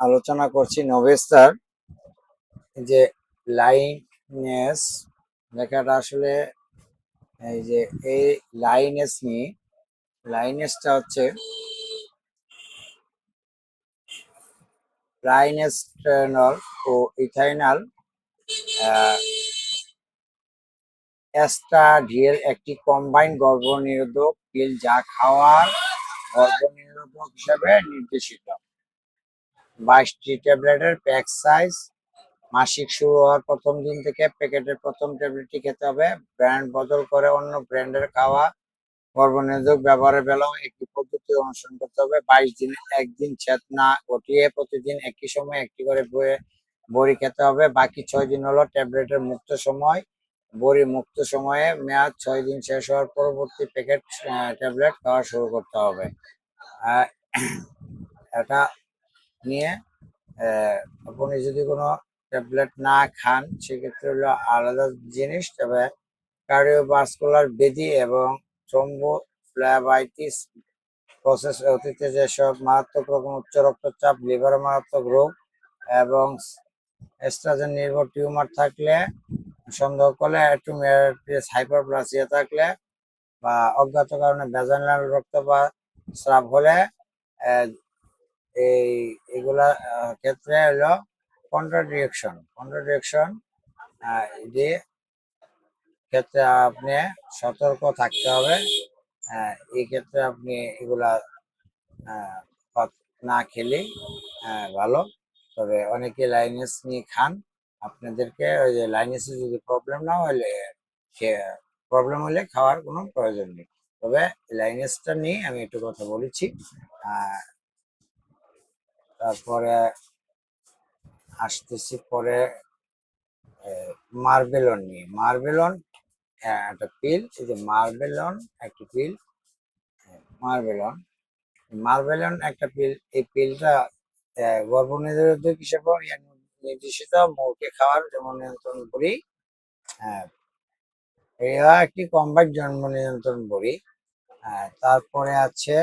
আলোচনা করছি নভেস্টার যে লাইনেস লেখাটা আসলে এই যে এই লাইনেস নিয়ে লাইনেসটা হচ্ছে লাইনেস্টেনল ও ইথাইনাল এস্টাডিয়েল একটি কম্বাইন গর্ভনিরোধক পিল যা খাওয়ার গর্ভনিরোধক হিসেবে নির্দেশিত। বাইশটি ট্যাবলেটের প্যাক সাইজ। মাসিক শুরু হওয়ার প্রথম দিন থেকে প্যাকেটের প্রথম ট্যাবলেটটি খেতে হবে। ব্র্যান্ড বদল করে অন্য ব্র্যান্ডের খাওয়া। গর্ভনিরোধক ব্যবহারের বেলাও একটি পদ্ধতি অনুসরণ করতে হবে। বাইশ দিনে একদিন ছেদ না ঘটিয়ে প্রতিদিন একই সময় একটি করে বয়ে- বড়ি খেতে হবে। বাকি ছয় দিন হলো ট্যাবলেটের মুক্ত সময়। বড়ি মুক্ত সময়ে মেয়াদ ছয় দিন শেষ হওয়ার পরবর্তী প্যাকেট ট্যাবলেট খাওয়া শুরু করতে হবে। এটা নিয়ে আপনি যদি কোনো ট্যাবলেট না খান, সেক্ষেত্রে হলো আলাদা জিনিস, তবে কার্ডিওভাস্কুলার বেদি এবং থ্রোম্বোফ্লেবাইটিস প্রসেস অতীতে যেসব মারাত্মক রকম উচ্চ রক্তচাপ, লিভার মারাত্মক রোগ এবং এস্ট্রাজেন নির্ভর টিউমার থাকলে, সন্দেহ করলে একটু হাইপারপ্লাসিয়া থাকলে বা অজ্ঞাত কারণে ভেজানাল রক্ত বা স্রাব হলে এই এগুলা ক্ষেত্রে হলো কন্ট্রাডিকশন কন্ট্রাডিকশন যে ক্ষেত্রে আপনি সতর্ক থাকতে হবে এই ক্ষেত্রে আপনি এগুলা না আহ, ভালো। তবে অনেকে লাইনেস নিয়ে খান আপনাদেরকে ওই যে লাইনেসে যদি প্রবলেম না হলে প্রবলেম হলে খাওয়ার কোনো প্রয়োজন নেই। তবে লাইনেসটা নিয়ে আমি একটু কথা বলেছি তারপরে আসতেছি পরে মার্বেলন নিয়ে। মার্বেলন একটা পিল, এই যে মার্বেলন একটা পিল মার্বেলন। মার্বেলন একটা পিল, এই পিলটা গর্ভনিরোধক হিসেবে নির্দেশিত, মৌকে খাওয়ার যেমন নিয়ন্ত্রণ করি হ্যাঁ এটা একটি কম্বাইন্ড জন্ম নিয়ন্ত্রণ বড়ি তারপরে আছে